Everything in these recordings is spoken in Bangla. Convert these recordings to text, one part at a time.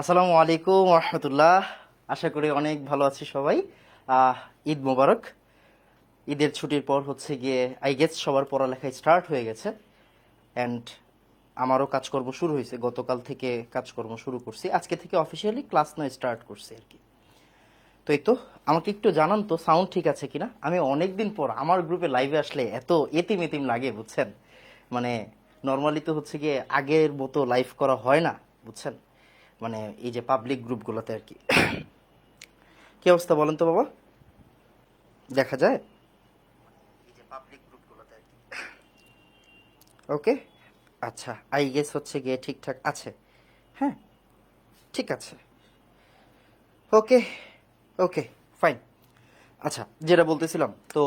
আসসালামু আলাইকুম রহমতুল্লাহ আশা করি অনেক ভালো আছি সবাই। ঈদ মোবারক। ঈদের ছুটির পর হচ্ছে গিয়ে আই গেস সবার পড়ালেখা স্টার্ট হয়ে গেছে। অ্যান্ড আমারও কাজকর্ম শুরু হয়েছে। গতকাল থেকে কাজকর্ম শুরু করছি। আজকে থেকে অফিসিয়ালি ক্লাস নয় স্টার্ট করছি আর কি। তো এই তো, আমাকে একটু জানান তো সাউন্ড ঠিক আছে কিনা? আমি অনেক দিন পর আমার গ্রুপে লাইভে আসলে এত এতিম এতিম লাগে, বুঝছেন? মানে নর্মালি তো হচ্ছে গিয়ে আগের মতো লাইভ করা হয় না, বুঝছেন? মানে এই যে পাবলিক গ্রুপগুলোতে আর কি। কি অবস্থা বলেন তো বাবা? দেখা যায়? এই যে পাবলিক গ্রুপগুলোতে আর ওকে আচ্ছা আই গেস হচ্ছে গিয়ে ঠিকঠাক আছে। হ্যাঁ ঠিক আছে। ওকে ওকে ফাইন আচ্ছা যেটা বলতেছিলাম তো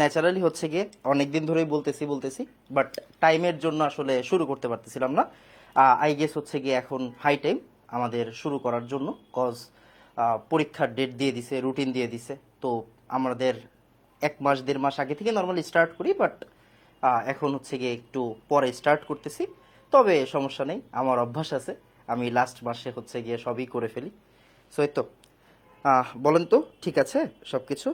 ন্যাচারালি হচ্ছে গিয়ে অনেক দিন ধরেই বলতেছি বলতেছি বাট টাইমের জন্য আসলে শুরু করতে পারতেছিলাম না। আই গেস হচ্ছে গিয়ে এখন হাই টাইম আমাদের শুরু করার জন্য কজ পরীক্ষার ডেট দিয়ে দিছে রুটিন দিয়ে দিছে। তো আমাদের এক মাস, দেড় মাস আগে থেকে নর্মালি স্টার্ট করি বাট এখন হচ্ছে গিয়ে একটু পরে স্টার্ট করতেছি। তবে সমস্যা নেই, আমার অভ্যাস আছে, আমি লাস্ট মাসে হচ্ছে গিয়ে সবই করে ফেলি। সো তো। বলেন তো, ঠিক আছে সব কিছু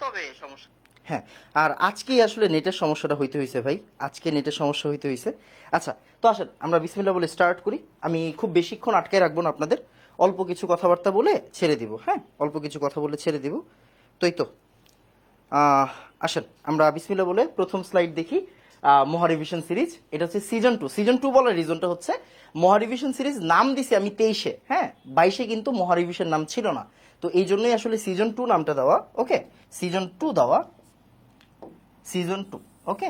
তবে সমস্যা হ্যাঁ আর আজকেই আসলে নেটের সমস্যাটা হইতে হয়েছে ভাই। আজকে নেটের সমস্যা হইতে হয়েছে আচ্ছা তো আসেন, আমরা বিসমিল্লা বলে স্টার্ট করি। আমি খুব বেশিক্ষণ আটকে রাখব না আপনাদের। অল্প কিছু কথাবার্তা বলে ছেড়ে দিব হ্যাঁ? অল্প কিছু কথা বলে ছেড়ে দিব। তো এই তো। আসেন, আমরা বিসমিল্লা বলে প্রথম স্লাইড দেখি। মহারিভিশন সিরিজ। এটা হচ্ছে সিজন টু সিজন টু বলার রিজনটা হচ্ছে, মহারিভিশন সিরিজ নাম দিছি আমি তেইশে হ্যাঁ? বাইশে কিন্তু মহারিভিশন নাম ছিল না। তো এই জন্যই আসলে সিজন টু নামটা দেওয়া ওকে সিজন টু দেওয়া season two, okay?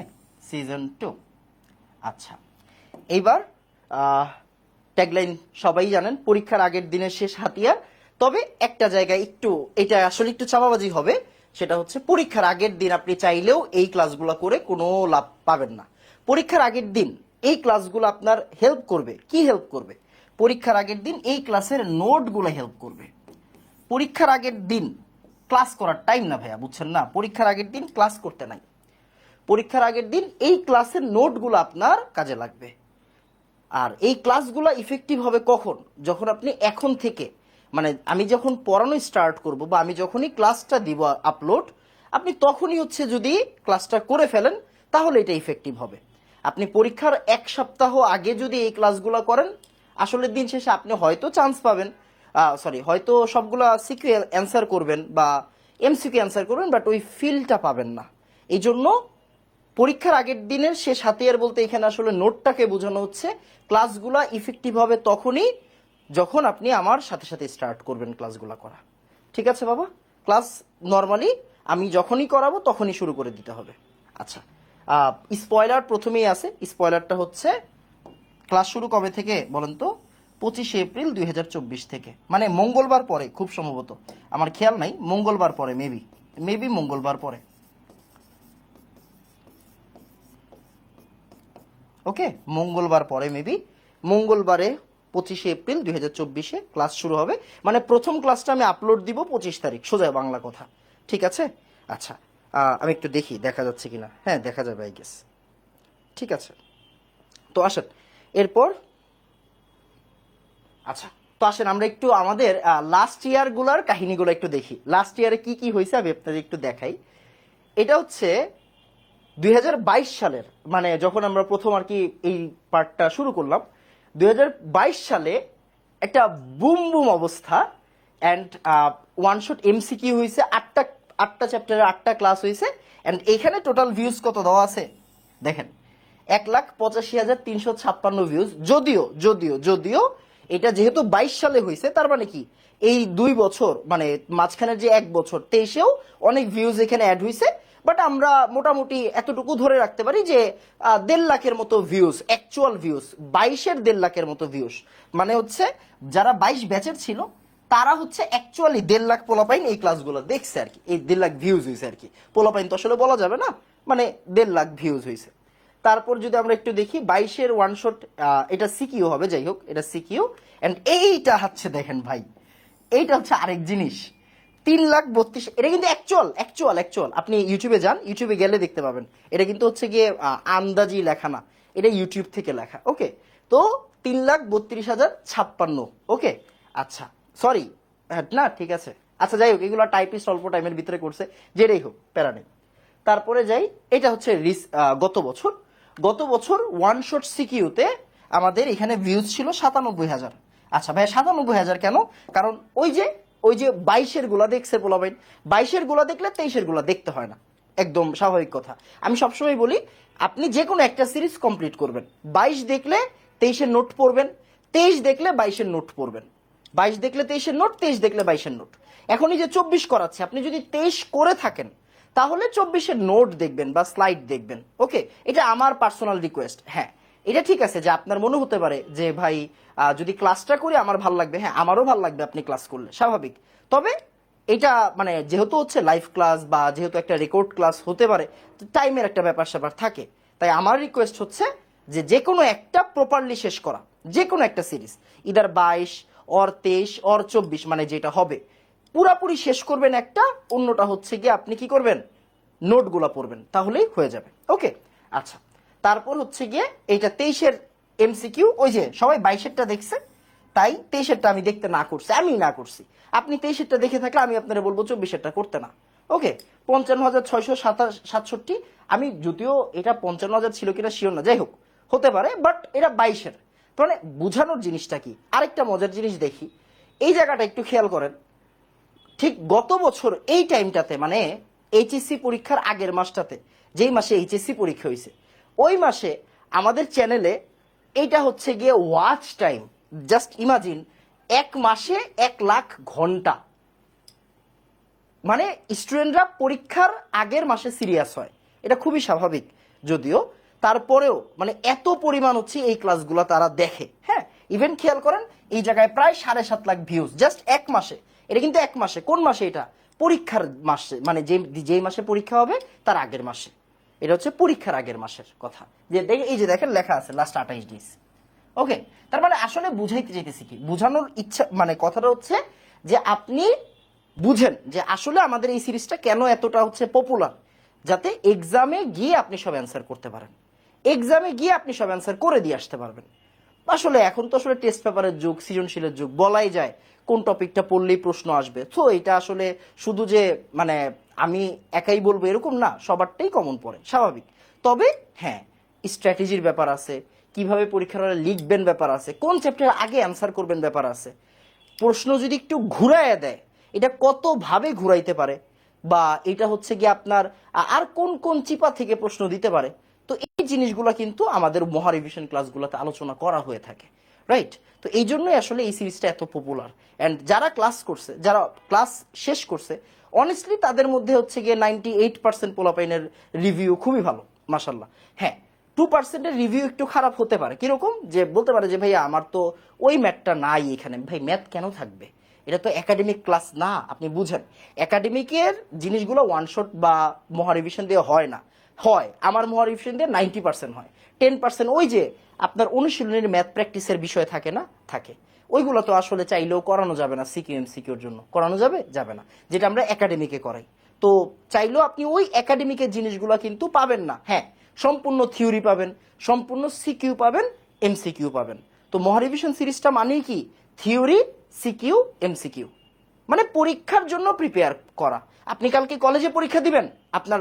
Season two. আচ্ছা এইবার ট্যাগলাইন সবাই জানেন, পরীক্ষার আগের দিনের শেষ হাতিয়ার। তবে একটা জায়গায় একটু, এটা আসলে একটু চাপাবাজি হবে, সেটা হচ্ছে পরীক্ষার আগের দিন আপনি চাইলেও এই ক্লাসগুলো করে কোনো লাভ পাবেন না। পরীক্ষার আগের দিন এই ক্লাসগুলো আপনার হেল্প করবে। কি হেল্প করবে? পরীক্ষার আগের দিন এই ক্লাসের নোটগুলো হেল্প করবে। পরীক্ষার আগের দিন ক্লাস করার টাইম না ভাইয়া, বুঝছেন না? পরীক্ষার আগের দিন ক্লাস করতে নাই। পরীক্ষার আগের দিন এই ক্লাসের নোটগুলো আপনার কাজে লাগবে। আর এই ক্লাসগুলো ইফেক্টিভ হবে কখন? যখন আপনি এখন থেকে মানে আমি যখন পড়ানো স্টার্ট করব বা আমি যখনই ক্লাসটা দিব আপলোড আপনি তখনই হচ্ছে যদি ক্লাসটা করে ফেলেন, তাহলে এটা ইফেক্টিভ হবে। আপনি পরীক্ষার এক সপ্তাহ আগে যদি এই ক্লাসগুলো করেন আসলে দিন শেষে আপনি হয়তো চান্স পাবেন। সরি হয়তো সবগুলা সিকিউ অ্যান্সার করবেন বা এমসিকিউ অ্যান্সার করবেন বাট ওই ফিলটা পাবেন না। এই জন্য পরীক্ষার আগের দিনের শেষ হাতিয়ার বলতে এখানে আসলে নোটটাকে বোঝানো হচ্ছে। ক্লাসগুলা ইফেক্টিভ হবে তখনই যখন আপনি আমার সাথে সাথে স্টার্ট করবেন ক্লাসগুলা করা। ঠিক আছে বাবা? ক্লাস নর্মালি আমি যখনই করাবো তখনই শুরু করে দিতে হবে। আচ্ছা স্পয়লার প্রথমেই আছে। স্পয়লারটা হচ্ছে, ক্লাস শুরু কবে থেকে বলেন তো? পঁচিশে এপ্রিল দুই হাজার চব্বিশ থেকে। মানে মঙ্গলবার পরে, খুব সম্ভবত। আমার খেয়াল নাই, মঙ্গলবার পরে মেবি মেবি মঙ্গলবার পরে। ওকে? মঙ্গলবার পরে মেবি মঙ্গলবারে পঁচিশে এপ্রিল দুই হাজার চব্বিশে ক্লাস শুরু হবে। মানে প্রথম ক্লাসটা আমি আপলোড দিব পঁচিশ তারিখ। সোজা বাংলা কথা। ঠিক আছে? আচ্ছা আমি একটু দেখি, দেখা যাচ্ছে কিনা। হ্যাঁ দেখা যাবে আই গেস ঠিক আছে? তো আসেন। এরপর আচ্ছা তো আসেন, আমরা একটু আমাদের লাস্ট ইয়ারগুলার কাহিনীগুলো একটু দেখি। লাস্ট ইয়ারে কি কি হয়েছে, আমি আপনাদের একটু দেখাই। এটা হচ্ছে দুই হাজার বাইশ সালের মানে যখন আমরা প্রথম আর কি এই পার্টটা শুরু করলাম, দুই হাজার বাইশ সালে একটা বুম বুম অবস্থা অ্যান্ড ওয়ান শট এমসিকিউ হয়েছে আটটা আটটা চ্যাপ্টারে আটটা ক্লাস হয়েছে অ্যান্ড এখানে টোটাল ভিউজ কত দেওয়া আছে? দেখেন, এক লাখ পঁচাশি হাজার তিনশো ছাপ্পান্ন ভিউজ যদিও যদিও যদিও এটা যেহেতু বাইশ সালে হয়েছে তার মানে কি, এই দুই বছর মানে মাঝখানে যে এক বছর, তেইশেও অনেক ভিউজ এখানে অ্যাড হয়েছে বাট আমরা মোটামুটি এতটুকু ধরে রাখতে পারি যে দেড় লাখের মতো ভিউজ অ্যাকচুয়াল ভিউজ বাইশের দেড় লাখের মতো ভিউজ মানে হচ্ছে, যারা বাইশ ব্যাচের ছিল, তারা হচ্ছে অ্যাকচুয়ালি দেড় লাখ পোলাপাইন এই ক্লাসগুলো দেখছে আর কি। এই দেড় লাখ ভিউজ হয়েছে আর কি। পোলাপাইন তো আসলে বলা যাবে না মানে দেড় লাখ ভিউজ হয়েছে তারপর যদি আমরা একটু দেখি, বাইশের ওয়ান শট এটা সিকিউ হবে, যাই হোক, এটা সিকিউ। এন্ড এইটা হচ্ছে দেখেন ভাই, এইটা হচ্ছে আরেক জিনিস। তিন লাখ বত্রিশ, এটা কিন্তু অ্যাকচুয়াল অ্যাকচুয়াল অ্যাকচুয়াল আপনি ইউটিউবে যান ইউটিউবে গেলে দেখতে পাবেন। এটা কিন্তু হচ্ছে গিয়ে আন্দাজি লেখা না। এটা ইউটিউব থেকে লেখা ওকে তো তিন লাখ বত্রিশ হাজার ছাপ্পান্ন ওকে আচ্ছা সরি না, ঠিক আছে। আচ্ছা যাই হোক, এগুলো টাইপিস্ট অল্প টাইমের ভিতরে করছে, যেটাই হোক, প্যারা নেই। তারপরে যাই, এটা হচ্ছে রিস গত বছর। গত বছর ওয়ান শট সিকিউতে আমাদের এখানে ভিউজ ছিল সাতানব্বই হাজার। আচ্ছা ভাই সাতানব্বই হাজার কেন? কারণ ওই যে ওই যে বাইশেরগুলা দেখছে পোলাবাইন বাইশেরগুলা দেখলে তেইশেরগুলা দেখতে হয় না। একদম স্বাভাবিক কথা। আমি সবসময় বলি, আপনি যে কোনো একটা সিরিজ কমপ্লিট করবেন। বাইশ দেখলে তেইশের নোট পড়বেন, তেইশ দেখলে বাইশের নোট পড়বেন। বাইশ দেখলে তেইশের নোট, তেইশ দেখলে বাইশের নোট। এখন এই যে চব্বিশ করাচ্ছে, আপনি যদি তেইশ করে থাকেন, তাহলে চব্বিশের নোট দেখবেন বা স্লাইড দেখবেন। ওকে? এটা আমার পার্সোনাল রিকোয়েস্ট। হ্যাঁ। এটা ঠিক আছে যে আপনার মনে হতে পারে যে ভাই যদি ক্লাসটা করি আমার ভালো লাগবে। হ্যাঁ আমারও ভালো লাগবে আপনি ক্লাস করলে, স্বাভাবিক। তবে এটা মানে যেহেতু হচ্ছে লাইভ ক্লাস বা যেহেতু একটা রেকর্ড ক্লাস হতে পারে টাইমের একটা ব্যাপার স্যাপার থাকে। তাই আমার রিকোয়েস্ট হচ্ছে যে যে কোনো একটা প্রপারলি শেষ করা যে কোনো একটা সিরিজ ইদার বাইশ অর তেইশ অর চব্বিশ মানে যেটা হবে, পুরাপুরি শেষ করবেন একটা, অন্যটা হচ্ছে গিয়ে আপনি কি করবেন? নোটগুলা পড়বেন, তাহলেই হয়ে যাবে। ওকে আচ্ছা। তারপর হচ্ছে গিয়ে এইটা তেইশের এমসিকিউ ওই যে সবাই বাইশেরটা দেখছে, তাই তেইশেরটা আমি দেখতে না করছি, আমি না করছি। আপনি তেইশেরটা দেখে থাকলে আমি আপনারা বলব চব্বিশেরটা করতে না। ওকে পঞ্চান্ন হাজার ছয়শো সাতাশ সাতষট্টি, আমি যদিও এটা পঞ্চান্ন হাজার ছিল কিনা শিওর না, যাই হোক, হতে পারে বাট এটা বাইশের। মানে বোঝানোর জিনিসটা কি? আরেকটা মজার জিনিস দেখি, এই জায়গাটা একটু খেয়াল করেন, ঠিক গত বছর এই টাইমটাতে মানে এইচএসসি পরীক্ষার আগের মাসটাতে, যেই মাসে এইচএসসি পরীক্ষা হয়েছে ওই মাসে আমাদের চ্যানেলে এইটা হচ্ছে গিয়ে ওয়াচ টাইম জাস্ট ইমাজিন এক মাসে এক লাখ ঘণ্টা। মানে স্টুডেন্টরা পরীক্ষার আগের মাসে সিরিয়াস হয়। এটা খুবই স্বাভাবিক। যদিও তারপরেও মানে এত পরিমাণ হচ্ছে এই ক্লাসগুলো তারা দেখে। হ্যাঁ ইভেন খেয়াল করেন, এই জায়গায় প্রায় সাড়ে সাত লাখ ভিউজ জাস্ট এক মাসে। এটা কিন্তু এক মাসে। কোন মাসে এটা? পরীক্ষার মাসে। মানে যে, যেই মাসে পরীক্ষা হবে, তার আগের মাসে। এটা হচ্ছে পরীক্ষার আগের মাসের কথা। যে দেখে এই যে দেখেন লেখা আছে লাস্ট আঠাইশ ডিস ওকে তার মানে আসলে বুঝাইতে চাইতেছি কি? বুঝানোর ইচ্ছা মানে কথাটা হচ্ছে যে আপনি বুঝেন যে আসলে আমাদের এই সিরিজটা কেন এতটা হচ্ছে পপুলার যাতে এক্সামে গিয়ে আপনি সব অ্যান্সার করতে পারেন। এক্সামে গিয়ে আপনি সব অ্যান্সার করে দিয়ে আসতে পারবেন। আসলে এখন তো আসলে টেস্ট পেপারের যুগ, সৃজনশীলের যুগ, বলাই যায় কোন টপিকটা পড়লেই প্রশ্ন আসবে। তো এটা আসলে শুধু যে মানে আমি একাই বলব এরকম না, সবারটাই কমন পড়ে, স্বাভাবিক। তবে হ্যাঁ স্ট্র্যাটেজির ব্যাপার আছে, কীভাবে পরীক্ষার লিখবেন ব্যাপার আছে, কোন চ্যাপ্টার আগে অ্যান্সার করবেন ব্যাপার আছে। প্রশ্ন যদি একটু ঘুরাইয়া দেয়, এটা কতভাবে ঘুরাইতে পারে? বা এটা হচ্ছে কি আপনার আর কোন কোন চিপা থেকে প্রশ্ন দিতে পারে? তো এই জিনিসগুলো কিন্তু আমাদের মহারিভিশন ক্লাসগুলোতে আলোচনা করা হয়ে থাকে রাইট তো এই জন্যই আসলে এই সিরিজটা এত পপুলার অ্যান্ড যারা ক্লাস করছে, যারা ক্লাস শেষ করছে অনেস্টলি তাদের মধ্যে হচ্ছে গিয়ে নাইনটি এইট পার্সেন্ট পোলাপাইনের রিভিউ খুবই ভালো মাসাল্লাহ হ্যাঁ টু পার্সেন্টের রিভিউ একটু খারাপ হতে পারে। কীরকম? যে বলতে পারে যে ভাই আমার তো ওই ম্যাথটা নাই এখানে। ভাই ম্যাথ কেন থাকবে? এটা তো একাডেমিক ক্লাস না, আপনি বুঝেন। একাডেমিকের জিনিসগুলো ওয়ান শট বা মহারিভিশন দিয়ে হয় না। হয়, আমার মহারিভিশন দিয়ে নাইনটি পার্সেন্ট হয়। টেন পার্সেন্ট ওই যে আপনার অনুশীলনের ম্যাথ প্র্যাকটিসের বিষয় থাকে না, থাকে। ওইগুলো তো আসলে চাইলেও করানো যাবে না সিকিউ এম সিকিউর জন্য। করানো যাবে? যাবে না। যেটা আমরা একাডেমিকে করাই। তো চাইলেও আপনি ওই একাডেমিকের জিনিসগুলো কিন্তু পাবেন না। হ্যাঁ সম্পূর্ণ থিওরি পাবেন, সম্পূর্ণ সিকিউ পাবেন, এমসিকিউ পাবেন। তো মহারিভিশন সিরিজটা মানেই কি? Theory CQ, MCQ. মানে পরীক্ষার জন্য প্রিপেয়ার করা। আপনি কালকে কলেজে পরীক্ষা দিবেন? আপনার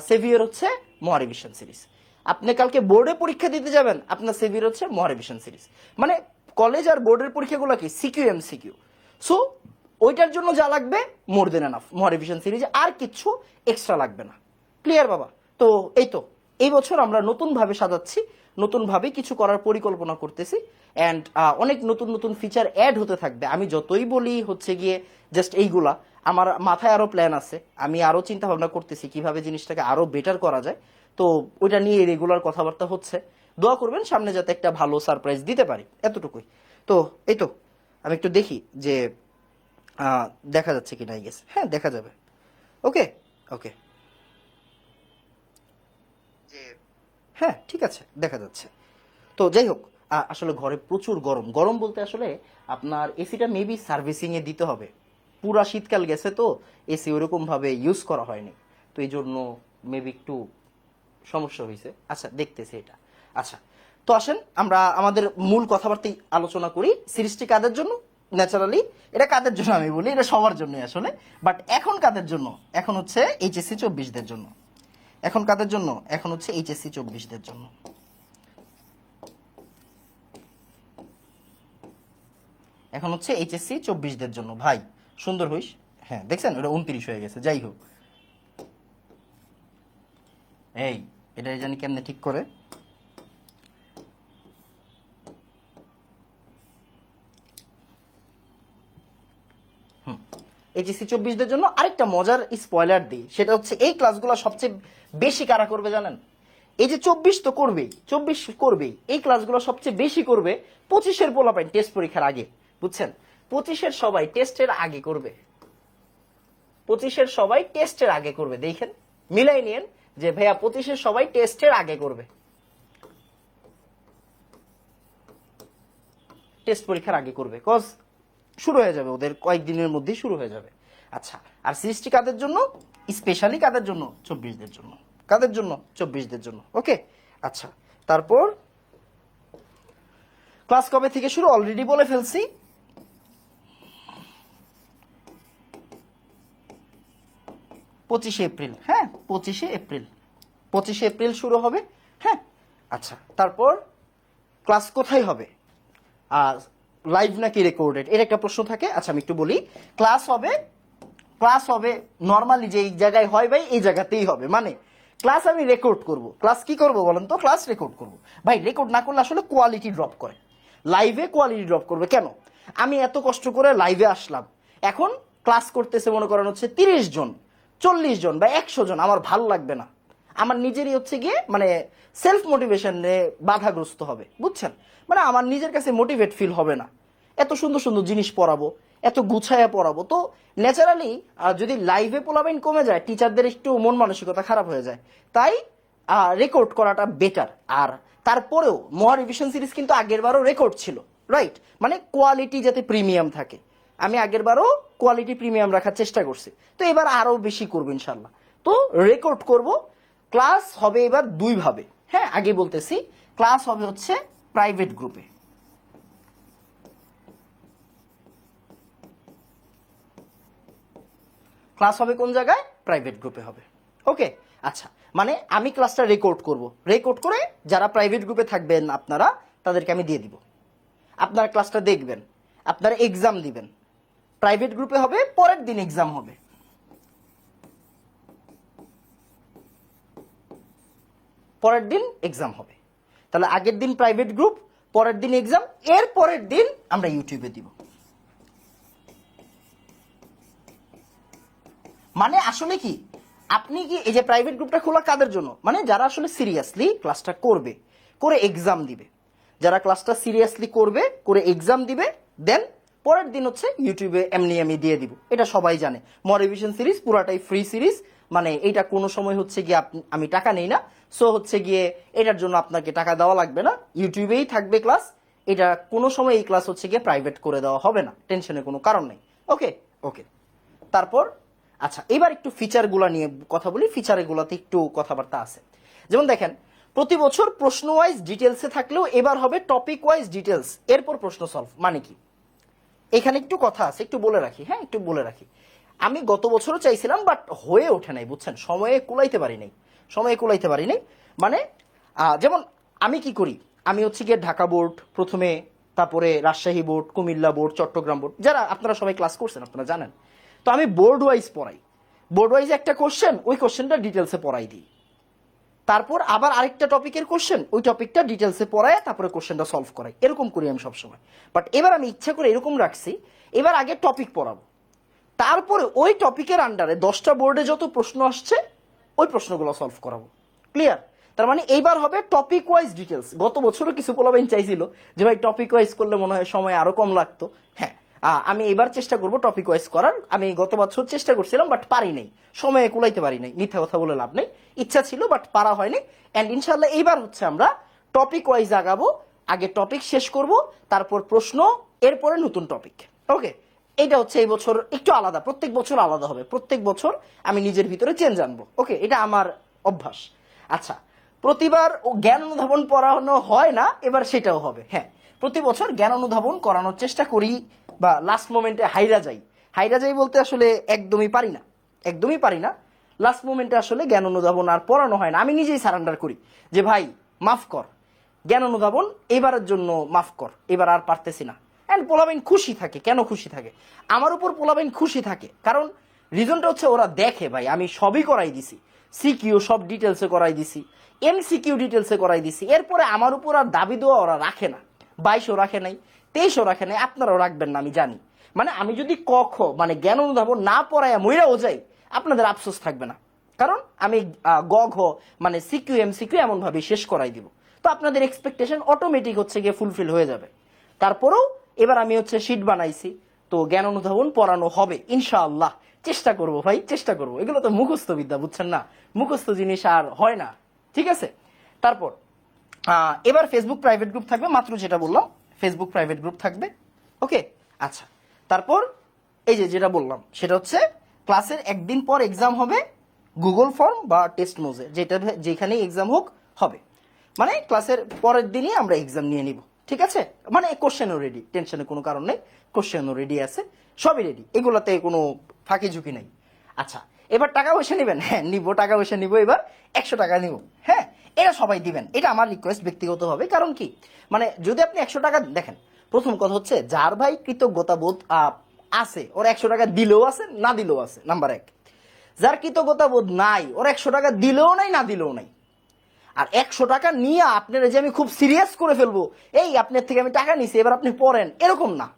সেভিয়ার হচ্ছে মহারিভিশন সিরিজ। আপনি কালকে বোর্ডে পরীক্ষা দিতে যাবেন? আপনার সেভিয়ার হচ্ছে মহারিভিশন সিরিজ। মানে কলেজ আর বোর্ডের পরীক্ষাগুলো কি? সিকিউ এম সিকিউ সো ওইটার জন্য যা লাগবে মোর দেন এনাফ মহারিভিশন সিরিজ আর কিচ্ছু এক্সট্রা লাগবে না। ক্লিয়ার বাবা? তো এই তো। এই বছর আমরা নতুনভাবে সাজাচ্ছি, নতুনভাবে কিছু করার পরিকল্পনা করতেছি অ্যান্ড অনেক নতুন নতুন ফিচার অ্যাড হতে থাকবে। আমি যতই বলি, হচ্ছে গিয়ে জাস্ট এইগুলা। আমার মাথায় আরও প্ল্যান আছে। আমি আরও চিন্তা ভাবনা করতেছি কীভাবে জিনিসটাকে আরও বেটার করা যায়। তো ওইটা নিয়ে রেগুলার কথাবার্তা হচ্ছে। দোয়া করবেন সামনে যাতে একটা ভালো সারপ্রাইজ দিতে পারি এতটুকুই। তো এই তো আমি একটু দেখি যে দেখা যাচ্ছে কি নাই গেছে হ্যাঁ দেখা যাবে। ওকে? ওকে। হ্যাঁ ঠিক আছে দেখা যাচ্ছে। তো যাই হোক আসলে ঘরে প্রচুর গরম। গরম বলতে আসলে আপনার এসিটা মেবি সার্ভিসিং এ দিতে হবে। পুরা শীতকাল গেছে তো এসি ওরকম ভাবে ইউজ করা হয়নি। তো এই জন্য মেবি একটু সমস্যা হয়েছে আচ্ছা দেখতেছি এটা। আচ্ছা তো আসেন, আমরা আমাদের মূল কথাবার্তায় আলোচনা করি সিরিজটি কাদের জন্য? ন্যাচারালি এটা কাদের জন্য আমি বলি? এটা সবার জন্যই আসলে। বাট এখন কাদের জন্য? এখন হচ্ছে এইচএসসি চব্বিশদের জন্য। এখন কাদের জন্য? এখন হচ্ছে এইচএসসি চব্বিশদের জন্য। এখন হচ্ছে এইচএসসি চব্বিশদের জন্য। ভাই, সুন্দর হইস। হ্যাঁ দেখছেন? ওটা উনত্রিশ হয়ে গেছে। যাই হোক। এই, এটা জানি কেমনে ঠিক করে? এইচএসসি চব্বিশদের জন্য আরেকটা মজার স্পয়লার দিই। সেটা হচ্ছে এই ক্লাসগুলো সবচেয়ে বেশি কারা করবে জানেন? এই যে চব্বিশ তো করবেই, চব্বিশ করবেই। এই ক্লাসগুলো সবচেয়ে বেশি করবে পঁচিশের পোলাপাইন টেস্ট পরীক্ষার আগে, বুঝছেন? পঁচিশের সবাই টেস্টের আগে করবে। পঁচিশের সবাই টেস্টের আগে করবে, দেখেন? মিলাই নিয়েন যে ভাইয়া পঁচিশের সবাই টেস্টের আগে করবে। টেস্ট পরীক্ষার আগে করবে কজ শুরু হয়ে যাবে, ওদের কয়েকদিনের মধ্যেই শুরু হয়ে যাবে। আচ্ছা আর সৃষ্টি কাদের জন্য? স্পেশালি কাদের জন্য? চব্বিশদের জন্য। কাদের জন্য? চব্বিশদের জন্য। ওকে আচ্ছা তারপর ক্লাস কবে থেকে শুরু? অলরেডি বলে ফেলছি। পঁচিশে এপ্রিল হ্যাঁ? পঁচিশে এপ্রিল। পঁচিশে এপ্রিল শুরু হবে হ্যাঁ? আচ্ছা তারপর ক্লাস কোথায় হবে? আর লাইভ নাকি রেকর্ডেড এর একটা প্রশ্ন থাকে। আচ্ছা আমি একটু বলি। ক্লাস হবে ক্লাস হবে নর্মালি যে জায়গায় হয় ভাই, এই জায়গাতেই হবে। মানে ক্লাস আমি রেকর্ড করব। ক্লাস কি করব বলেন তো? ক্লাস রেকর্ড করব। ভাই রেকর্ড না করলে আসলে কোয়ালিটি ড্রপ করে। লাইভে কোয়ালিটি ড্রপ করবে। কেন? আমি এত কষ্ট করে লাইভে আসলাম। এখন ক্লাস করতেছে মনে করেন হচ্ছে তিরিশ জন, চল্লিশ জন বা একশো জন। আমার ভালো লাগবে না। আমার নিজেরই হচ্ছে গিয়ে মানে সেলফ মোটিভেশনে বাধাগ্রস্ত হবে, বুঝছেন? মানে আমার নিজের কাছে মোটিভেট ফিল হবে না। এত সুন্দর সুন্দর জিনিস পড়াবো, এত গুছায়া পড়াবো। তো ন্যাচারালি যদি লাইভে পোলাবেন কমে যায় টিচারদের একটু মন মানসিকতা খারাপ হয়ে যায়। তাই রেকর্ড করাটা বেটার আর তারপরেও মহা রিভিশন সিরিজ কিন্তু আগের বারও রেকর্ড ছিল রাইট মানে কোয়ালিটি যাতে প্রিমিয়াম থাকে। আমি আগের বারও কোয়ালিটি প্রিমিয়াম রাখার চেষ্টা করছি। তো এবার আরও বেশি করব ইনশাল্লাহ। তো রেকর্ড করব ক্লাস হবে এবার দুই ভাবে হ্যাঁ আগে বলতেছি, ক্লাস হবে হচ্ছে প্রাইভেট গ্রুপে। ক্লাস হবে কোন জায়গায়? প্রাইভেট গ্রুপে হবে। ওকে আচ্ছা মানে আমি ক্লাসটা রেকর্ড করব। রেকর্ড করে যারা প্রাইভেট গ্রুপে থাকবেন আপনারা, তাদেরকে আমি দিয়ে দিব। আপনারা ক্লাসটা দেখবেন, আপনারা এক্সাম দিবেন। প্রাইভেট গ্রুপে হবে, পরের দিন এক্সাম হবে। পরের দিন এক্সাম হবে। তাহলে আগের দিন প্রাইভেট গ্রুপ পরের দিন এক্সাম এর পরের দিন আমরা ইউটিউবে দিব। মানে আসলে কি? আপনি কি এই যে প্রাইভেট গ্রুপটা খোলা কাদের জন্য? মানে যারা আসলে সিরিয়াসলি ক্লাসটা করবে, করে এক্সাম দিবে। যারা ক্লাসটা সিরিয়াসলি করবে, করে এক্সাম দিবে দেন পরের দিন হচ্ছে ইউটিউবে এমনি আমি দিয়ে দিব। এটা সবাই জানে। মরিভিশন সিরিজ পুরাটাই ফ্রি সিরিজ মানে এটা কোনো সময় হচ্ছে গিয়ে আমি টাকা নেই না। সো হচ্ছে গিয়ে এটার জন্য আপনাকে টাকা দেওয়া লাগবে না। ইউটিউবেই থাকবে ক্লাস এটা কোনো সময় এই ক্লাস হচ্ছে গিয়ে প্রাইভেট করে দেওয়া হবে না। টেনশনের কোনো কারণ নেই। ওকে ওকে তারপর আচ্ছা এবার একটু ফিচারগুলো নিয়ে কথা বলি। ফিচারগুলোতে একটু কথাবার্তা আছে। যেমন দেখেন, প্রতি বছর প্রশ্ন ওয়াইজ ডিটেলসে থাকলেও এবার হবে টপিক ওয়াইজ ডিটেলস এরপর প্রশ্ন সলভ মানে কি? এখানে একটু কথা আছে, একটু বলে রাখি হ্যাঁ? একটু বলে রাখি। আমি গত বছরও চাইছিলাম বাট হয়ে ওঠে নাই, বুঝছেন? সময়ে কুলাইতে পারি নাই। সময়ে কুলাইতে পারি নাই। মানে যেমন আমি কি করি? আমি হচ্ছে গিয়ে ঢাকা বোর্ড, প্রথমে তারপরে Rajshahi board, Comilla board, Chittagong board, যারা আপনারা সবাই ক্লাস করছেন, আপনারা জানেন। তো আমি বোর্ড ওয়াইজ পড়াই। বোর্ড ওয়াইজ একটা কোশ্চেন ওই কোশ্চেনটা ডিটেলসে পড়াই দিই। তারপর আবার আরেকটা টপিকের কোশ্চেন ওই টপিকটা ডিটেলসে পড়ায়, তারপরে কোশ্চেনটা সলভ করাই। এরকম করি আমি সবসময়। বাট এবার আমি ইচ্ছা করে এরকম রাখছি, এবার আগে টপিক পড়াবো। তারপরে ওই টপিকের আন্ডারে দশটা বোর্ডে যত প্রশ্ন আসছে, ওই প্রশ্নগুলো সলভ করাবো। ক্লিয়ার তার মানে এইবার হবে টপিক ওয়াইজ ডিটেলস গত বছরও কিছু পোলাবেন চাইছিল যে, ভাই টপিক ওয়াইজ করলে মনে হয় সময় আরও কম লাগতো। হ্যাঁ আমি এবার চেষ্টা করব টপিক ওয়াইজ করার। আমি গত বছর চেষ্টা করছিলাম বাট পারি নাই। সময়ে কুলাইতে পারি নাই। মিথ্যা কথা বলে লাভ নেই। ইচ্ছা ছিল বাট পারা হয়নি। অ্যান্ড ইনশাল্লাহ এইবার হচ্ছে আমরা টপিক ওয়াইজ আগাবো, আগে টপিক শেষ করব, তারপর প্রশ্ন, এরপরে নতুন টপিক ওকে এটা হচ্ছে এই বছর একটু আলাদা, প্রত্যেক বছর আলাদা হবে। প্রত্যেক বছর আমি নিজের ভিতরে চেঞ্জ আনব। ওকে এটা আমার অভ্যাস। আচ্ছা প্রতিবার জ্ঞান অনুধাবন পড়ানো হয় না, এবার সেটাও হবে। হ্যাঁ প্রতি বছর জ্ঞান অনুধাবন করানোর চেষ্টা করি বা লাস্ট মোমেন্টে হাইরা যাই। হাইরা যাই বলতে আসলে একদমই পারি না। একদমই পারি না। লাস্ট মোমেন্টে আসলে জ্ঞান অনুধাবন আর পড়ানো হয় না। আমি নিজেই সারেন্ডার করি যে, ভাই, মাফ কর। জ্ঞান অনুধাবন এবারের জন্য মাফ কর। এবার আর পারতেছি না। অ্যান্ড পোলাবেন খুশি থাকে। কেন খুশি থাকে? আমার উপর পোলাবেন খুশি থাকে। কারণ রিজনটা হচ্ছে ওরা দেখে, ভাই, আমি সবই করাই দিছি। সিকিউ সব ডিটেলসে করাই দিছি। এমসিকিউ ডিটেলসে করাই দিছি। এরপরে আমার উপর আর দাবি দেওয়া ওরা রাখে না। বাইশও রাখে নাই, তেইশও রাখে নাই, আপনারাও রাখবেন না, আমি জানি। মানে আমি যদি ক খ মানে জ্ঞান অনুধাবন না পড়ায় মইরাও যাই, আপনাদের আফসোস থাকবে না। কারণ আমি গ ঘ মানে সিকিউ এম সিকিউ এমন ভাবে শেষ করাই দিব। তো আপনাদের এক্সপেকটেশন অটোমেটিক হচ্ছে গিয়ে ফুলফিল হয়ে যাবে। তারপরেও এবার আমি হচ্ছে শিট বানাইছি। তো জ্ঞান অনুধাবন পড়ানো হবে, ইনশাআল্লাহ। চেষ্টা করব ভাই, চেষ্টা করব। এগুলো তো মুখস্থ বিদ্যা, বুঝছেন না? মুখস্থ জিনিস আর হয় না। ঠিক আছে? তারপর এবার ফেসবুক প্রাইভেট গ্রুপ থাকবে, মাত্র যেটা বললাম ফেসবুক প্রাইভেট গ্রুপ থাকবে। ওকে আচ্ছা। তারপর, এই যে যেটা বললাম, সেটা হচ্ছে ক্লাসের একদিন পর এক্সাম হবে গুগল ফর্ম বা টেস্ট মোজে যেটা যেখানেই এক্সাম হোক, হবে। মানে ক্লাসের পরের দিনই আমরা এক্সাম নিয়ে নিব। ঠিক আছে? মানে কোশ্চেনও রেডি টেনশনের কোনো কারণ নেই কোশ্চেনও রেডি আছে সবই রেডি এগুলোতে কোনো ফাঁকি ঝুঁকি নেই। আচ্ছা এবার টাকা পয়সা নেবেন? হ্যাঁ নিব টাকা পয়সা নিব এবার একশো টাকা নিব। হ্যাঁ এটা সবাই দিবেন। এটা আমার রিকোয়েস্ট ব্যক্তিগতভাবে। কারণ কি? মানে যদি আপনি একশো টাকা দেখেন প্রথম কথা হচ্ছে যার ভাই কৃতজ্ঞতা বোধ আহ, আছে ওর একশো টাকা দিলেও আছে না দিলেও আছে নাম্বার এক। যার কৃতজ্ঞতা বোধ নাই ওর একশো টাকা দিলেও নাই না দিলেও নাই। আর একশো টাকা নিয়ে আপনারা যে আমি খুব সিরিয়াস করে ফেলব, এই আপনার থেকে আমি টাকা নিছি, এবার আপনি পড়েন। এরকম না।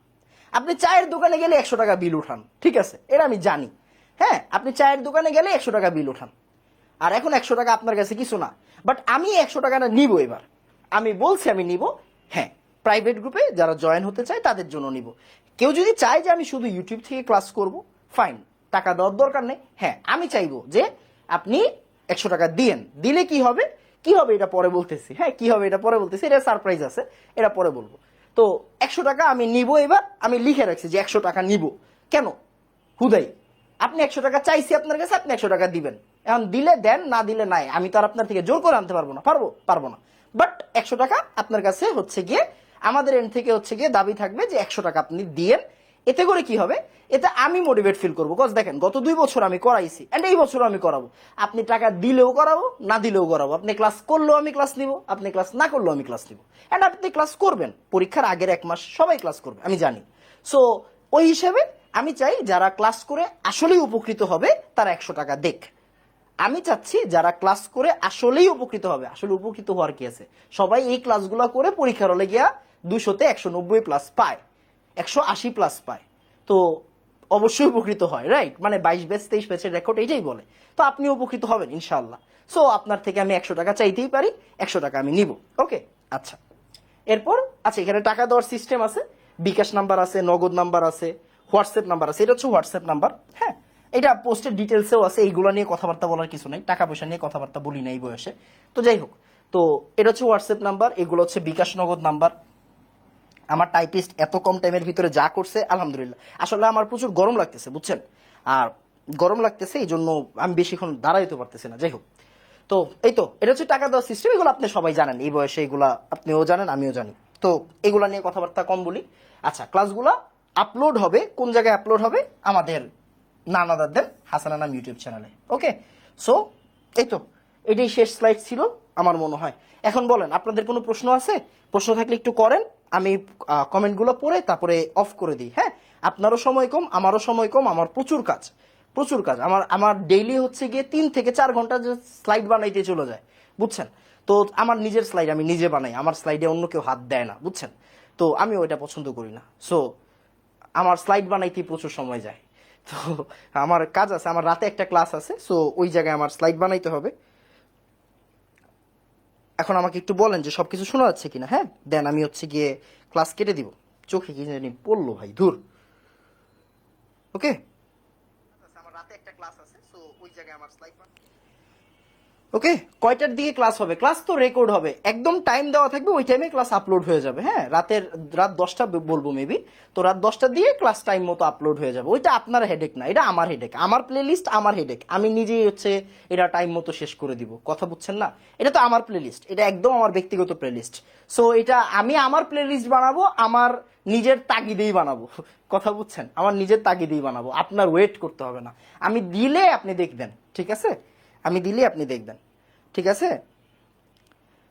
আপনি চায়ের দোকানে গেলে একশো টাকা বিল উঠান, ঠিক আছে? এটা আমি জানি। হ্যাঁ আপনি চায়ের দোকানে গেলে একশো টাকা বিল উঠান। আর এখন একশো টাকা আপনার কাছে কিছু না। বাট আমি একশো টাকাটা নিব এবার। আমি বলছি আমি নিব হ্যাঁ প্রাইভেট গ্রুপে যারা জয়েন হতে চায় তাদের জন্য নিব। কেউ যদি চায় যে আমি শুধু ইউটিউব থেকে ক্লাস করব ফাইন টাকা দেওয়ার দরকার নেই। হ্যাঁ আমি চাইব যে আপনি একশো টাকা দিয়েন। দিলে কি হবে? কি হবে এটা পরে বলতেছি? হ্যাঁ কি হবে এটা পরে বলতেছি? এটা সারপ্রাইজ আছে, এটা পরে বলব। তো একশো টাকা আমি নিব এবার, আমি লিখে রাখছি যে একশো টাকা নিব। কেন? হুদাই। আপনি একশো টাকা চাইছি আপনার কাছে, আপনি একশো টাকা দিবেন। এখন দিলে দেন, না দিলে নাই। আমি তো আর আপনার থেকে জোর করে আনতে পারব না। পারব? পারব না। বাট একশো টাকা আপনার কাছে হচ্ছে গিয়ে, আমাদের এন্ড থেকে হচ্ছে গিয়ে দাবি থাকবে যে একশো টাকা আপনি দিয়েন। এতে করে কি হবে? এতে আমি মোটিভেট ফিল করব। কজ দেখেন, গত দুই বছর আমি করাইছি এন্ড এই বছর আমি করাবো। আপনি টাকা দিলেও করাবো, না দিলেও করাবো। আপনি ক্লাস করলেও আমি ক্লাস নিব, আপনি ক্লাস না করলেও আমি ক্লাস নিব। এন্ড আপনি ক্লাস করবেন। পরীক্ষার আগের এক মাস সবাই ক্লাস করবে, আমি জানি। সো ওই হিসেবে আমি চাই যারা ক্লাস করে আসলেই উপকৃত হবে, তারা একশো টাকা দেখ আমি চাচ্ছি যারা ক্লাস করে আসলেই উপকৃত হবে। আসলে উপকৃত হওয়ার কি আছে? সবাই এই ক্লাসগুলো করে পরীক্ষার হলে গিয়া দুশোতে একশো নব্বই প্লাস পায়। একশো আশি প্লাস পায়। তো অবশ্যই উপকৃত হয় রাইট মানে বাইশ ব্যাচ তেইশ ব্যাচের রেকর্ড এটাই বলে। তো আপনি উপকৃত হবেন ইনশাল্লাহ সো আপনার থেকে আমি একশো টাকা চাইতেই পারি, একশো টাকা আমি নিব। ওকে আচ্ছা। এরপর আচ্ছা এখানে টাকা দেওয়ার সিস্টেম আছে। বিকাশ নাম্বার আছে, নগদ নাম্বার আছে হোয়াটসঅ্যাপ নাম্বার আছে। এটা হচ্ছে হোয়াটসঅ্যাপ নাম্বার হ্যাঁ? এটা পোস্টের ডিটেলসেও আছে, এইগুলো নিয়ে কথাবার্তা বলার কিছু নাই। টাকা পয়সা নিয়ে কথাবার্তা বলি না এই বয়সে। তো যাই হোক, তো এটা হচ্ছে হোয়াটসঅ্যাপ নাম্বার এগুলো হচ্ছে বিকাশ নগদ নাম্বার আমার টাইপিস্ট এত কম টাইমের ভিতরে যা করছে, আলহামদুলিল্লাহ। আসলে আমার প্রচুর গরম লাগতেছে, বুঝছেন? আর গরম লাগতেছে, এই জন্য আমি বেশিক্ষণ দাঁড়াইতে পারতেছি না, যাই হোক। তো, এই তো, এটা হচ্ছে টাকা দেওয়ার সিস্টেম এগুলো আপনি সবাই জানেন। এই বয়সে এগুলা আপনিও জানেন, আমিও জানি। তো, এগুলা নিয়ে কথাবার্তা কম বলি। আচ্ছা ক্লাসগুলো আপলোড হবে, কোন জায়গায় আপলোড হবে? আমাদের নানাদারদের হাসানা নাম ইউটিউব চ্যানেলে ওকে সো এই তো, এটাই শেষ স্লাইড ছিল, আমার মনে হয়। এখন বলেন, আপনাদের কোনো প্রশ্ন আছে? প্রশ্ন থাকলে একটু করেন। আমি কমেন্টগুলো পড়ে তারপরে অফ করে দিই হ্যাঁ? আপনারও সময় কম, আমারও সময় কম, আমার প্রচুর কাজ প্রচুর কাজ। আমার আমার ডেইলি হচ্ছে গিয়ে তিন থেকে চার ঘণ্টা যে স্লাইড বানাইতে চলে যায়, বুঝছেন? তো আমার নিজের স্লাইড আমি নিজে বানাই, আমার স্লাইডে অন্য কেউ হাত দেয় না, বুঝছেন? তো আমি ওইটা পছন্দ করি না। সো আমার স্লাইড বানাইতে প্রচুর সময় যায়। তো আমার কাজ আছে, আমার রাতে একটা ক্লাস আছে সো ওই জায়গায় আমার স্লাইড বানাইতে হবে। এখন আমাকে একটু বলেন যে সবকিছু শোনা যাচ্ছে কিনা হ্যাঁ? দেন আমি হচ্ছে গিয়ে ক্লাস কেটে দিব। চোখে কি জানি পড়ল ভাই, ধুর। ওকে? আমার রাতে একটা ক্লাস আছে সো ওই জায়গায় আমার স্লাইড ওকে কয়টার দিকে ক্লাস হবে? ক্লাস তো রেকর্ড হবে। একদম টাইম দেওয়া থাকবে, ওই টাইমে ক্লাস আপলোড হয়ে যাবে হ্যাঁ? রাতের, রাত দশটা বলব মেবি তো রাত দশটা দিয়ে ক্লাস টাইম মতো আপলোড হয়ে যাবে। ওইটা আপনার হেডেক না, এটা আমার হেডেক আমার প্লে লিস্ট আমার হেডেক আমি নিজেই হচ্ছে এটা টাইম মতো শেষ করে দিব। কথা বুঝছেন না? এটা তো আমার প্লে লিস্ট এটা একদম আমার ব্যক্তিগত প্লে লিস্ট সো এটা আমি আমার প্লে লিস্ট বানাবো, আমার নিজের তাগিদেই বানাবো। কথা বুঝছেন? আমার নিজের তাগিদেই বানাবো। আপনার ওয়েট করতে হবে না। আমি দিলে আপনি দেখবেন, ঠিক আছে? আমি দিলে, আপনি দেখবেন। ঠিক আছে?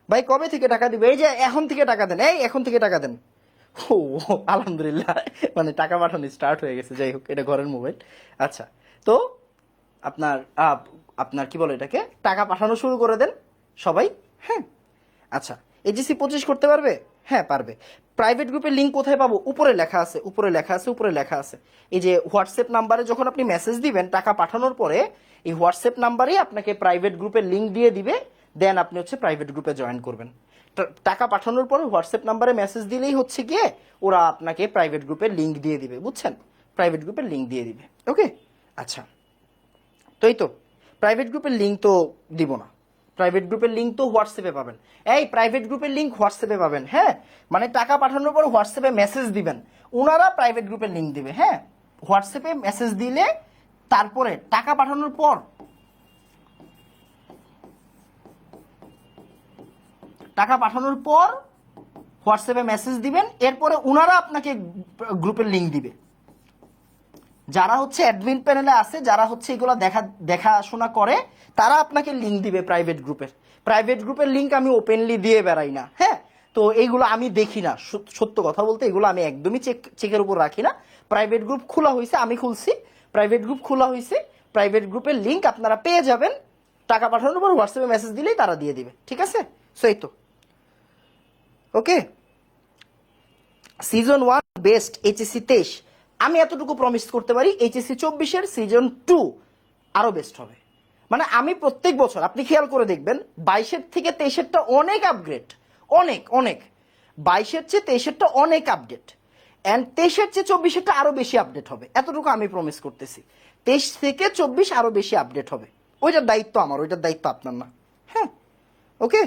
ভাই, কবে থেকে টাকা দিবে? এই যে এখন থেকে টাকা দেন, এই এখন থেকে টাকা দেন। ও আলহামদুলিল্লাহ মানে টাকা পাঠানো স্টার্ট হয়ে গেছে, যাই হোক, এটা ঘরের মোবাইল আচ্ছা তো আপনার আপনার কি বলে এটাকে? টাকা পাঠানো শুরু করে দেন, সবাই হ্যাঁ? আচ্ছা এজিসি পঁচিশ করতে পারবে? হ্যাঁ পারবে। প্রাইভেট গ্রুপের লিঙ্ক কোথায় পাবো? উপরে লেখা আছে, উপরে লেখা আছে, উপরে লেখা আছে। এই যে হোয়াটসঅ্যাপ নাম্বারে যখন আপনি মেসেজ দিবেন, টাকা পাঠানোর পরে এই হোয়াটসঅ্যাপ নাম্বারেই আপনাকে প্রাইভেট গ্রুপের লিঙ্ক দিয়ে দিবে দেন আপনি হচ্ছে প্রাইভেট গ্রুপে জয়েন করবেন। টাকা পাঠানোর পরে হোয়াটসঅ্যাপ নাম্বারে মেসেজ দিলেই হচ্ছে গিয়ে ওরা আপনাকে প্রাইভেট গ্রুপের লিঙ্ক দিয়ে দিবে, বুঝছেন? প্রাইভেট গ্রুপের লিঙ্ক দিয়ে দিবে ওকে আচ্ছা। তো এই তো প্রাইভেট গ্রুপের লিঙ্ক তো দিব না। প্রাইভেট গ্রুপের লিঙ্ক তো হোয়াটসঅ্যাপে পাবেন। এই প্রাইভেট গ্রুপের লিঙ্ক হোয়াটসঅ্যাপে পাবেন হ্যাঁ? মানে টাকা পাঠানোর পর হোয়াটসঅ্যাপে মেসেজ দিবেন। ওনারা প্রাইভেট গ্রুপের লিঙ্ক দিবে হ্যাঁ? হোয়াটসঅ্যাপে মেসেজ দিলে তারপরে টাকা পাঠানোর পর টাকা পাঠানোর পর হোয়াটসঅ্যাপে মেসেজ দিবেন, এরপরে ওনারা আপনাকে গ্রুপের লিঙ্ক দিবে। যারা হচ্ছে অ্যাডমিন প্যানেলে আছে, যারা হচ্ছে এগুলো দেখা, দেখাশোনা করে, তারা আপনাকে লিঙ্ক দিবে প্রাইভেট গ্রুপের প্রাইভেট গ্রুপের লিঙ্ক আমি ওপেনলি দিয়ে বেড়াই না হ্যাঁ? তো এইগুলো আমি দেখি না সত- সত্য কথা বলতে এগুলো আমি একদমই চেক চেকের উপর রাখি না। প্রাইভেট গ্রুপ খোলা হয়েছে আমি খুলছি। প্রাইভেট গ্রুপ খোলা হয়েছে প্রাইভেট গ্রুপের লিঙ্ক আপনারা পেয়ে যাবেন। টাকা পাঠানোর পর হোয়াটসঅ্যাপে মেসেজ দিলেই তারা দিয়ে দিবে, ঠিক আছে? সো এই তো। Okay season one best HSC তেইশ। আমি এতটুকু প্রমিস করতে পারি এইচএসসি চব্বিশের সিজন টু আরও বেস্ট হবে। মানে আমি প্রত্যেক বছর, আপনি খেয়াল করে দেখবেন, বাইশের থেকে তেইশেরটা অনেক আপগ্রেড অনেক অনেক। বাইশের চেয়ে তেইশেরটা অনেক আপডেট অ্যান্ড তেইশের চেয়ে চব্বিশেরটা আরও বেশি আপডেট হবে। এতটুকু আমি প্রমিস করতেছি। তেইশ থেকে চব্বিশ আরও বেশি আপডেট হবে। ওইটার দায়িত্ব আমার, ওইটার দায়িত্ব আপনার না। হ্যাঁ okay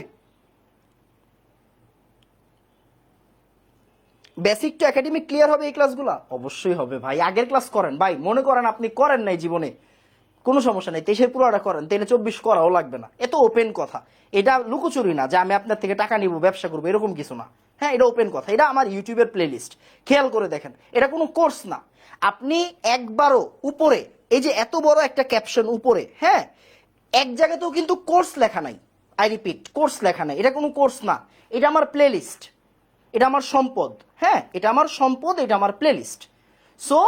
basic to academic clear হবে এই ক্লাসগুলো অবশ্যই হবে ভাই। আগের ক্লাস করেন। ভাই, মনে করেন আপনি করেন নাই জীবনে। কোনো সমস্যা নেই। তেইশের পুরোটা করেন তাহলে চব্বিশ করাও লাগবে না। এত ওপেন কথা। এটা লুকোচুরি না যে আমি আপনার থেকে টাকা নিব, ব্যবসা করব, এরকম কিছু না। হ্যাঁ এটা ওপেন কথা। এটা আমার ইউটিউবের প্লেলিস্ট খেয়াল করে দেখেন, এটা কোনো কোর্স না। আপনি একবারও উপরে, এই যে এত বড় একটা ক্যাপশন উপরে হ্যাঁ এক জায়গাতেও কিন্তু কোর্স লেখা নাই। আই রিপিট কোর্স লেখা নাই। এটা কোনো কোর্স না। এটা আমার প্লেলিস্ট এটা আমার সম্পদ। হ্যাঁ এটা আমার সম্পদ, এটা আমার প্লেলিস্ট সো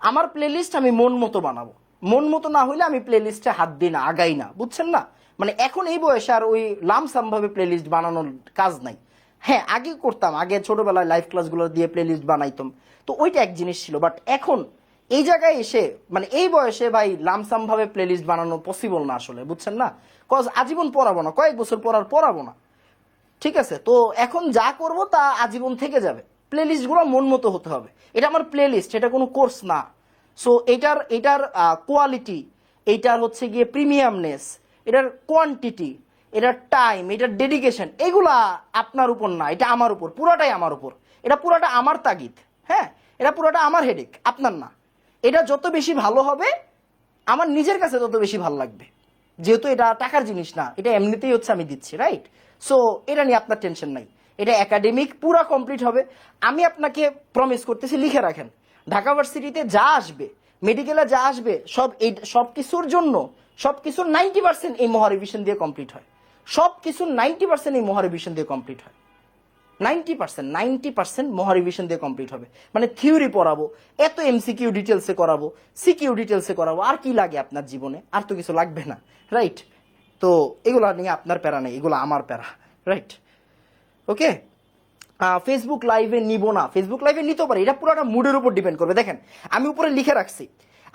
আমার প্লেলিস্ট আমি মন মতো বানাবো। মন মতো না হলে আমি প্লে লিস্টে হাত দিই না, আগাই না, বুঝছেন না? মানে এখন এই বয়সে আর ওই লামসাম ভাবে প্লেলিস্ট বানানোর কাজ নাই। হ্যাঁ আগে করতাম, আগে ছোটবেলায় লাইভ ক্লাসগুলো দিয়ে প্লে লিস্ট বানাইতাম। তো ওইটা এক জিনিস ছিল বাট এখন এই জায়গায় এসে মানে এই বয়সে ভাই লামসাম ভাবে প্লেলিস্ট বানানো পসিবল না আসলে, বুঝছেন না? কজ আজীবন পড়াবো না, কয়েক বছর পড়ার পড়াবো না। ঠিক আছে? তো এখন যা করব তা আজীবন থেকে যাবে। প্লে লিস্টগুলো মন মতো হতে হবে। এটা আমার প্লে লিস্ট এটা কোনো কোর্স না। সো এটার এটার কোয়ালিটি এইটার হচ্ছে গিয়ে প্রিমিয়ামনেস এটার কোয়ান্টিটি এটার টাইম এটার ডেডিকেশন এগুলা আপনার উপর না, এটা আমার উপর, পুরোটাই আমার উপর। এটা পুরোটা আমার তাগিদ হ্যাঁ? এটা পুরোটা আমার হেডেক আপনার না। এটা যত বেশি ভালো হবে, আমার নিজের কাছে তত বেশি ভালো লাগবে। যেহেতু এটা টাকার জিনিস না, এটা এমনিতেই হচ্ছে আমি দিচ্ছি রাইট সো এটা নিয়ে আপনার টেনশন নাই। এটা একাডেমিক পুরা কমপ্লিট হবে। আমি আপনাকে প্রমিস করতেছি, লিখে রাখেন। ঢাকা ভার্সিটিতে যা আসবে মেডিকেলে যা আসবে, সব এই, সব কিছুর জন্য, সব কিছুর নাইনটি পার্সেন্ট এই মহারিভিশন দিয়ে কমপ্লিট হয়। সব কিছুর নাইনটি পার্সেন্ট এই মহারিভিশন দিয়ে কমপ্লিট হয়। নাইনটি পার্সেন্ট নাইনটি পার্সেন্ট মহারিভিশন দিয়ে কমপ্লিট হবে। মানে থিওরি পড়াবো, এত এমসিকিউ ডিটেলসে করাবো সিকিউ ডিটেলসে করাবো, আর কি লাগে আপনার জীবনে? আর তো কিছু লাগবে না রাইট তো এগুলো নিয়ে আপনার প্যারা নেই, এগুলো আমার প্যারা রাইট ওকে ফেসবুক লাইভে নিব না। ফেসবুক লাইভে নিতে পারি। এটা পুরোটা মুডের উপর ডিপেন্ড করবে। দেখেন, আমি উপরে লিখে রাখছি।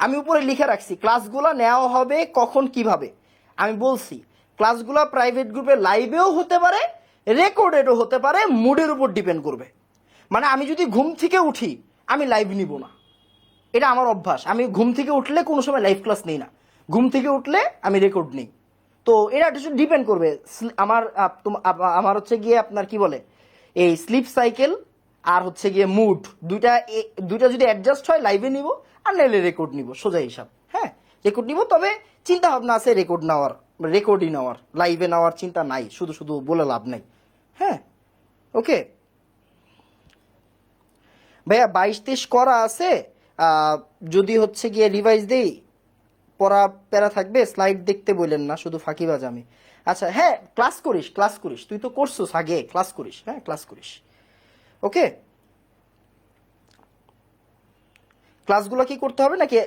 আমি উপরে লিখে রাখছি ক্লাসগুলো নেওয়া হবে কখন, কীভাবে? আমি বলছি ক্লাসগুলো প্রাইভেট গ্রুপে লাইভেও হতে পারে রেকর্ডেডও হতে পারে মুডের উপর ডিপেন্ড করবে। মানে আমি যদি ঘুম থেকে উঠি, আমি লাইভ নিব না। এটা আমার অভ্যাস। আমি ঘুম থেকে উঠলে কোনো সময় লাইভ ক্লাস নিই না। ঘুম থেকে উঠলে আমি রেকর্ড নিই। তো এটা ডিপেন্ড করবে। আমার আমার হচ্ছে গিয়ে আপনার কি বলে? এই স্লিপ সাইকেল আর হচ্ছে গিয়ে মুড দুইটা দুইটা যদি অ্যাডজাস্ট হয় লাইভে নিব আর নাইলে রেকর্ড নিব, সোজা হিসাব হ্যাঁ? রেকর্ড নিব, তবে চিন্তা ভাবনা আছে রেকর্ড নেওয়ার রেকর্ডই নেওয়ার লাইভে নেওয়ার চিন্তা নাই, শুধু শুধু বলে লাভ নাই হ্যাঁ? ওকে ভাইয়া বাইশ তেইশ করা আছে যদি হচ্ছে গিয়ে রিভাইজ দেই পড়া প্যারা থাকবে স্লাইড দেখতে বললেন না, শুধু ফাঁকিবাজ আমি। আচ্ছা হ্যাঁ ক্লাস করিস ক্লাস করিস। তুই তো করছিস আগে ক্লাস করিস হ্যাঁ ক্লাস করিস। ওকে ক্লাসগুলো কি করতে হবে নাকি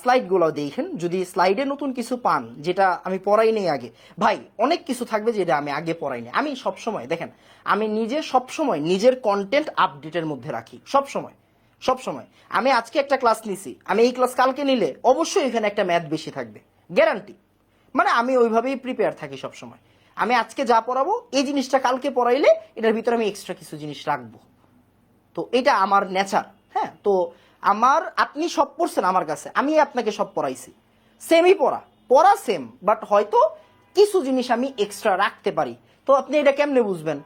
স্লাইডগুলো দেখেন? যদি স্লাইডে নতুন কিছু পান, যেটা আমি পড়াই নেই আগে। ভাই, অনেক কিছু থাকবে যেটা আমি আগে পড়াই নি আমি সব সময় দেখেন, আমি নিজে সব সময় নিজের কন্টেন্ট আপডেটের মধ্যে রাখি। সব সময় সব সময় আমি আজকে একটা ক্লাস নিছি। আমি এই ক্লাস কালকে নিলে অবশ্যই এখানে একটা ম্যাথ বেশি থাকবে। গ্যারান্টি মানে আমি ওইভাবেই প্রিপেয়ার থাকি সব সময় আমি আজকে যা পড়াবো, এই জিনিসটা কালকে পড়াইলে এটার ভিতরে আমি এক্সট্রা কিছু জিনিস রাখব। তো এটা আমার নেচার হ্যাঁ? তো আমার, আপনি সব পড়ছেন আমার কাছে, আমি আপনাকে সব পড়াইছি। সেমই পড়া পড়া সেম বাট হয়তো কিছু জিনিস আমি এক্সট্রা রাখতে পারি। তো আপনি এটা কেমনে বুঝবেন?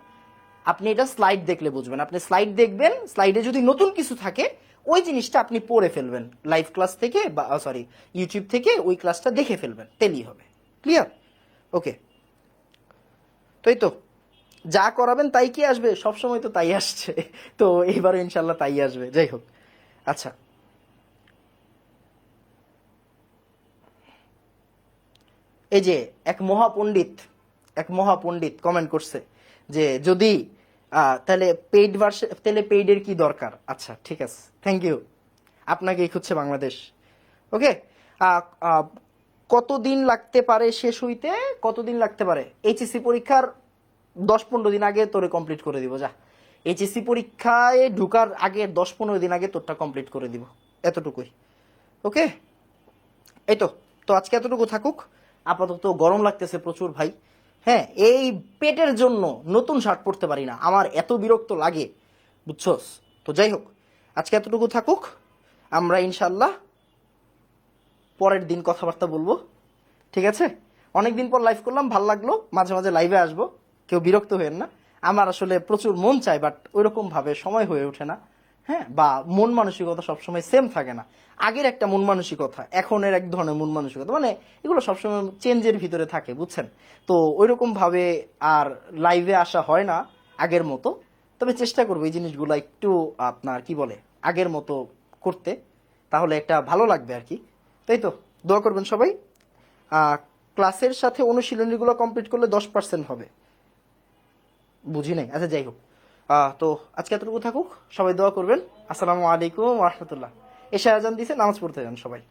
আপনি এটা স্লাইড দেখলে বুঝবেন। আপনি স্লাইড দেখবেন স্লাইডে যদি নতুন কিছু থাকে, ওই জিনিসটা আপনি পড়ে ফেলবেন। লাইভ ক্লাস থেকে বা সরি ইউটিউব থেকে ওই ক্লাসটা দেখে ফেলবেন তেলি হবে। ক্লিয়ার ওকে তো এই তো যা করাবেন তাই কি আসবে? সব সময় তো তাই আসছে। তো এইবারও ইনশাল্লাহ তাই আসবে। যাই হোক। আচ্ছা। এই যে এক মহাপণ্ডিত এক মহাপণ্ডিত কমেন্ট করছে যে যদি তাহলে পেইড ভার্সন তাহলে পেইডের কি দরকার? আচ্ছা ঠিক আছে। থ্যাংক ইউ আপনাকেই খুঁজছে বাংলাদেশ। ওকে কতদিন লাগতে পারে শেষ হইতে? কতদিন লাগতে পারে? এইচএসসি পরীক্ষার দশ পনেরো দিন আগে তোরে কমপ্লিট করে দিব, যা। এইচএসসি পরীক্ষায় ঢুকার আগে দশ পনেরো দিন আগে তোরটা কমপ্লিট করে দিব, এতটুকুই। ওকে? এই তো তো আজকে এতটুকু থাকুক। আপাতত গরম লাগতেছে প্রচুর, ভাই। হ্যাঁ এই পেটের জন্য নতুন শার্ট পরতে পারি না। আমার এত বিরক্ত লাগে, বুঝছস? তো যাই হোক, আজকে এতটুকু থাকুক। আমরা ইনশাল্লাহ পরের দিন কথাবার্তা বলব। ঠিক আছে? অনেক দিন পর লাইভ করলাম, ভালো লাগল। মাঝে মাঝে লাইভে আসব। কেউ বিরক্ত হয়েন না। আমার আসলে প্রচুর মন চায় বাট ওইরকম ভাবে সময় হয়ে ওঠে না। হ্যাঁ? বা মন মানসিকতা সবসময় সেম থাকে না। আগের একটা মন মানসিকতা এখনের এক ধরনের মন মানসিকতা। মানে এগুলো সবসময় চেঞ্জের ভিতরে থাকে, বুঝছেন? তো ওইরকম ভাবে আর লাইভে আসা হয় না আগের মতো। তবে চেষ্টা করব এই জিনিসগুলো একটু আপনার, কি বলে, আগের মতো করতে। তাহলে একটা ভালো লাগবে আর কি। তাই তো দোয়া করবেন সবাই। ক্লাসের সাথে অনুশীলনীগুলো কমপ্লিট করলে দশ পার্সেন্ট হবে। বুঝি নাই? আচ্ছা যাই হোক। তো আজকে এতটুকু থাকুক। সবাই দোয়া করবেন। আসসালামু আলাইকুম রহমতুল্লাহ। এসে আজান দিছে, নামাজ পড়তে যান সবাই।